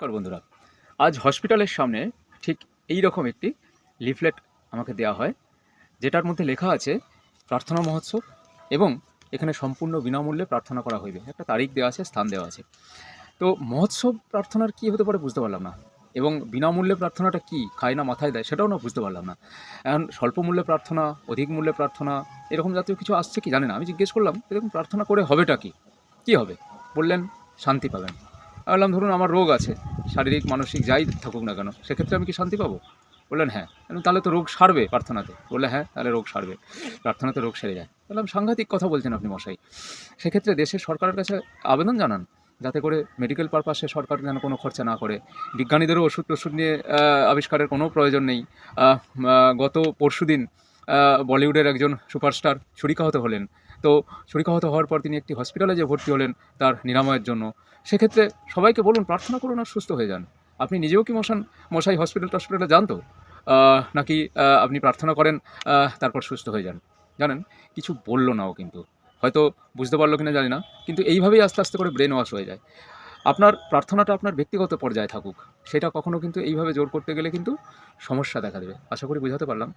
নমস্কার বন্ধুরা। আজ হসপিটালের সামনে ঠিক এই রকম একটি লিফলেট আমাকে দেওয়া হয়, যেটার মধ্যে লেখা আছে, প্রার্থনা মহোৎসব এবং এখানে সম্পূর্ণ বিনামূল্যে প্রার্থনা করা হইবে। একটা তারিখ দেওয়া আছে, স্থান দেওয়া আছে। তো মহোৎসব প্রার্থনার কী হতে পারে বুঝতে পারলাম না। এবং বিনামূল্যে প্রার্থনাটা কি, খায় না মাথায় দেয়, সেটাও না বুঝতে পারলাম না। এখন স্বল্প মূল্যে প্রার্থনা, অধিক মূল্যে প্রার্থনা, এরকম জাতীয় কিছু আসছে কি জানে না। আমি জিজ্ঞেস করলাম এরকম প্রার্থনা করে হবেটা কি? কী হবে? বললেন, শান্তি পাবেন। বললাম, ধরুন আমার রোগ আছে শারীরিক, মানসিক যাই থাকুক না কেন, সেক্ষেত্রে আমি কি শান্তি পাবো? বললেন হ্যাঁ। তাহলে তো রোগ সারবে প্রার্থনাতে। বললে হ্যাঁ তাহলে রোগ সারবে। প্রার্থনাতে রোগ সেরে যায়। বললাম, সাংঘাতিক কথা বলছেন আপনি মশাই। সেক্ষেত্রে দেশের সরকারের কাছে আবেদন জানান, যাতে করে মেডিকেল পারপাসে সরকার যেন কোনো খরচা না করে। বিজ্ঞানীদেরও ওষুধ টষুধ নিয়ে আবিষ্কারের কোনো প্রয়োজন নেই। গত পরশুদিন বলিউডের একজন সুপারস্টার ছুরিকাহত হলেন। তো ছুরিকাহত হওয়ার পর তিনি একটি হসপিটালে যে ভর্তি হলেন তার নিরাময়ের জন্য। সেক্ষেত্রে সবাইকে বলুন, প্রার্থনা করুন আর সুস্থ হয়ে যান। আপনি নিজেও কি মশান, মশাই হসপিটাল টসপিটালে যান তো? নাকি আপনি প্রার্থনা করেন তারপর সুস্থ হয়ে যান। জানেন, কিছু বলল নাও কিন্তু। হয়তো বুঝতে পারল কিনা জানি না, কিন্তু এইভাবেই আস্তে আস্তে করে ব্রেন ওয়াশ হয়ে যায়। আপনার প্রার্থনাটা আপনার ব্যক্তিগত পর্যায়ে থাকুক। সেটা কখনও কিন্তু এইভাবে জোর করতে গেলে কিন্তু সমস্যা দেখা দেবে। আশা করি বোঝাতে পারলাম।